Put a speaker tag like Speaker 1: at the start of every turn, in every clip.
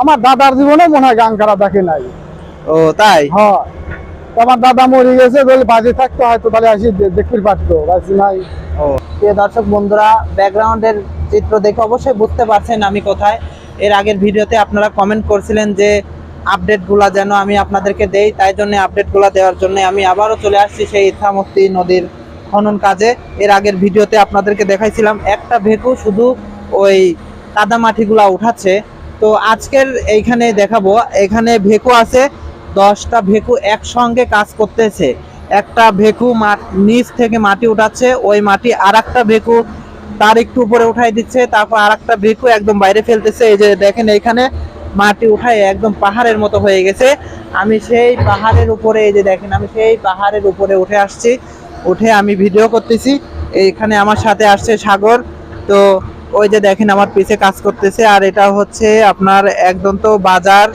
Speaker 1: আমার দাদার জীবনে মনে হয় গান খারা দেখে নাই।
Speaker 2: ও তাই?
Speaker 1: হ্যাঁ। তো আমার দাদা মরে গেছে বলে বাজে থাকতো হয়তো তাহলে আসি দেখতে পারতো বাজে নাই।
Speaker 2: ও। প্রিয় দর্শক বন্ধুরা ব্যাকগ্রাউন্ডের চিত্র দেখে অবশ্যই বুঝতে পারছেন আমি কোথায়। এর আগের ভিডিওতে আপনারা কমেন্ট করছিলেন যে আপডেটগুলা যেন আমি আপনাদেরকে দেই তাই জন্য আপডেটগুলা দেওয়ার জন্য আমি আবারও চলে আসছি সেই ইচ্ছামতি নদীর খনন কাজে। এর আগের ভিডিওতে আপনাদেরকে দেখাইছিলাম একটা ভেকু শুধু ওই কাদা মাটিগুলা উঠাচ্ছে তো আজকের এইখানে দেখাবো, এখানে ভেকু আছে, দশটা ভেকু একসঙ্গে কাজ করতেছে। একটা ভেকু নিচ থেকে মাটি উঠাচ্ছে, ওই মাটি আর একটা ভেকু তার একটু উপরে উঠাই দিচ্ছে, তারপর আর একটা ভেকু একদম বাইরে ফেলতেছে। এই যে দেখেন এখানে মাটি উঠায় একদম পাহাড়ের মতো হয়ে গেছে। আমি সেই পাহাড়ের উপরে, এই যে দেখেন, আমি সেই পাহাড়ের উপরে উঠে আসছি, উঠে আমি ভিডিও করতেছি। এইখানে আমার সাথে আসছে সাগর। তো ওই যে দেখেন আমার পিছে কাজ করতেছে, আর এটা হচ্ছে আপনার একদম তো বাজার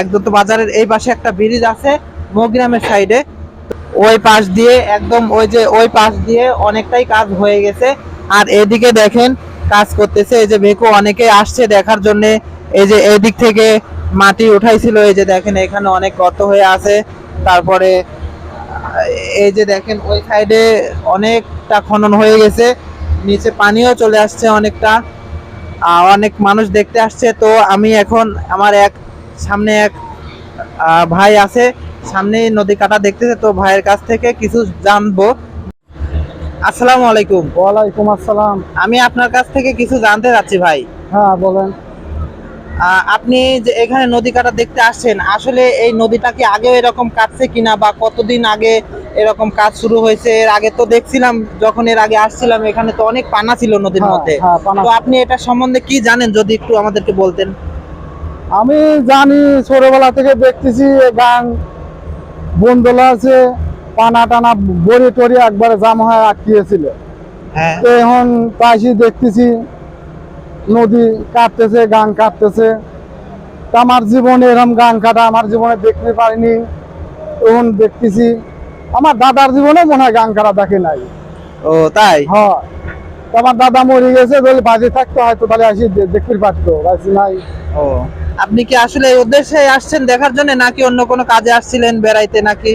Speaker 2: একদম তো বাজারের এই পাশে একটা ব্রিজ আছে মৌগ্রামের সাইডে। ওই পাশ দিয়ে একদম ওই যে ওই পাশ দিয়ে অনেকটাই কাজ হয়ে গেছে। আর এদিকে দেখেন কাজ করতেছে, এই যে বেকু অনেকে আসছে দেখার জন্য। এই যে এদিক থেকে মাটি উঠাইছিল, এই যে দেখেন এখানে অনেক গর্ত হয়ে আছে। তারপরে এই যে দেখেন ওই সাইডে অনেকটা খনন হয়ে গেছে। নিচে পানিও চলে আসছে অনেকটা। অনেক মানুষ দেখতে আসছে। তো আমি এখন আমার এক সামনে এক ভাই আছে। সামনে নদী কাটা দেখতেছে। তো ভাইয়ের কাছ থেকে কিছু জানব। আসসালামু আলাইকুম।
Speaker 1: ওয়ালাইকুম আসসালাম।
Speaker 2: আমি আপনার কাছ থেকে কিছু জানতে চাচ্ছি ভাই।
Speaker 1: হ্যাঁ বলেন।
Speaker 2: আপনি যে এখানে নদী কাটা দেখতে আসছেন আসলে এই নদীটা কি আগেও এরকম কাটছে কিনা বা কতদিন আগে এরকম কাজ শুরু হয়েছে? এর আগে তো দেখছিলাম যখন এর আগে আসছিলাম এখানে তো অনেক পানা ছিল নদীর
Speaker 1: হ্যাঁ,
Speaker 2: মধ্যে।
Speaker 1: হ্যাঁ,
Speaker 2: তো আপনি এটা সম্বন্ধে কি জানেন যদি একটু আমাদেরকে বলতেন?
Speaker 1: আমি জানি ছোটবেলা থেকে দেখতেছি গান বন্দোলা আছে পানা টানা বড়ি টড়ি একবারে জাম হয়ে আটকিয়েছিল।
Speaker 2: হ্যাঁ।
Speaker 1: এখন পাশে দেখতেছি। নদী কাটতেছে গান কাটতেছে তা আমার জীবনে এরকম গান কাটা আমার জীবনে দেখতে পারিনি এখন দেখতেছি। আমার দাদার জীবনে মনে হয় গান কাটা দেখে নাই।
Speaker 2: ও তাই?
Speaker 1: হ্যাঁ। আমার দাদা মরে গেছে বলে বাজে থাকতো হয়তো তাহলে আসি দেখতে পারতো বাজে নাই।
Speaker 2: ও আপনি কি আসলে এই উদ্দেশ্যে আসছেন দেখার জন্য নাকি অন্য কোনো কাজে আসছিলেন বেড়াইতে নাকি?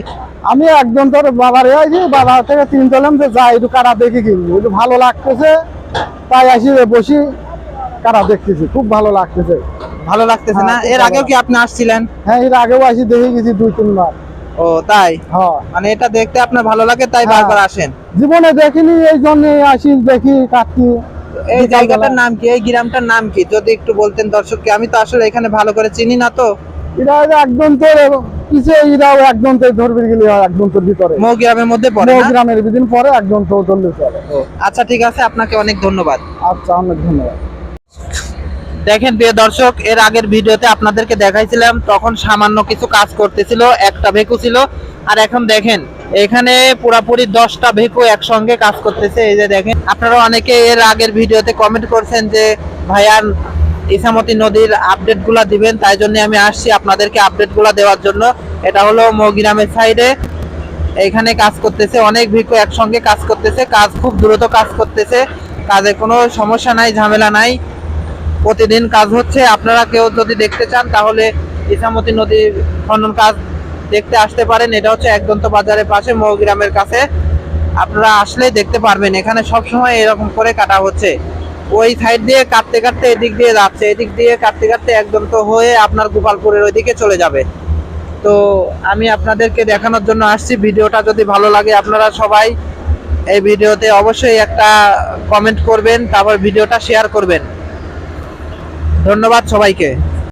Speaker 1: আমি একদম তোর বাবার আছি বাবা থেকে তিন তলাম যে যা একটু কারা দেখি একটু ভালো লাগতেছে তাই আসি বসি। কারা দেখতেছি? খুব ভালো লাগতেছে।
Speaker 2: ভালো লাগতেছে না?
Speaker 1: হ্যাঁ,
Speaker 2: এর আগেও কি আপনি আসছিলেন?
Speaker 1: হ্যাঁ এর আগেও আসি দেখে গেছি দুই তিনবার।
Speaker 2: ও তাই?
Speaker 1: হ্যাঁ।
Speaker 2: মানে এটা দেখতে আপনার ভালো লাগে তাই
Speaker 1: হ্যাঁ।
Speaker 2: বারবার আসেন?
Speaker 1: জীবনে দেখিনি এই জন্য আসি দেখি কাটছি।
Speaker 2: এই জায়গাটার নাম কি? এই গ্রামটার নাম কি? যদি একটু বলতেন দর্শককে আমি তো আসলে এখানে ভালো করে চিনি না তো।
Speaker 1: এরা একদম তো পিছে এরাও একদম তোর ধরবে গেলে একদম তোর ভিতরে।
Speaker 2: মৌ গ্রামের মধ্যে পড়ে না?
Speaker 1: গ্রামের দিন পরে একদম তোর ধরলে চলে
Speaker 2: ও, আচ্ছা ঠিক আছে আপনাকে অনেক ধন্যবাদ।
Speaker 1: আচ্ছা অনেক ধন্যবাদ।
Speaker 2: দেখেন প্রিয় দর্শক, এর আগের ভিডিওতে আপনাদেরকে দেখাইছিলাম, তখন সামান্য কিছু কাজ করতেছিল, একটা ভেকু ছিল। আর এখন দেখেন, এখানে পুরাপুরি দশটা ভেকু একসঙ্গে কাজ করতেছে, এই যে দেখেন। আপনারা অনেকে এর আগের ভিডিওতে কমেন্ট করছেন যে ভাইয়ার ইসামতি নদীর আপডেটগুলা দিবেন, তাই জন্য আমি আসছি আপনাদেরকে আপডেটগুলা দেওয়ার জন্য। এটা হলো মৌগিরামের সাইডে এখানে কাজ করতেছে, অনেক ভিকু একসঙ্গে কাজ করতেছে, কাজ খুব দ্রুত কাজ করতেছে। কাজে কোনো সমস্যা নাই, ঝামেলা নাই। প্রতিদিন কাজ হচ্ছে। আপনারা কেউ যদি দেখতে চান, তাহলে ইসামতি নদীর খনন কাজ দেখতে আসতে পারেন। এটা হচ্ছে একদন্ত বাজারের পাশে, মৌগ্রামের কাছে। আপনারা আসলেই দেখতে পারবেন, এখানে সব সময় এরকম করে কাটা হচ্ছে। ওই সাইড দিয়ে কাটতে কাটতে এদিক দিয়ে যাচ্ছে। এদিক দিয়ে কাটতে কাটতে একদন্ত হয়ে আপনার গোপালপুরের ওইদিকে চলে যাবে। তো আমি আপনাদেরকে দেখানোর জন্য আসছি। ভিডিওটা যদি ভালো লাগে, আপনারা সবাই এই ভিডিওতে অবশ্যই একটা কমেন্ট করবেন, তারপর ভিডিওটা শেয়ার করবেন। ধন্যবাদ সবাইকে।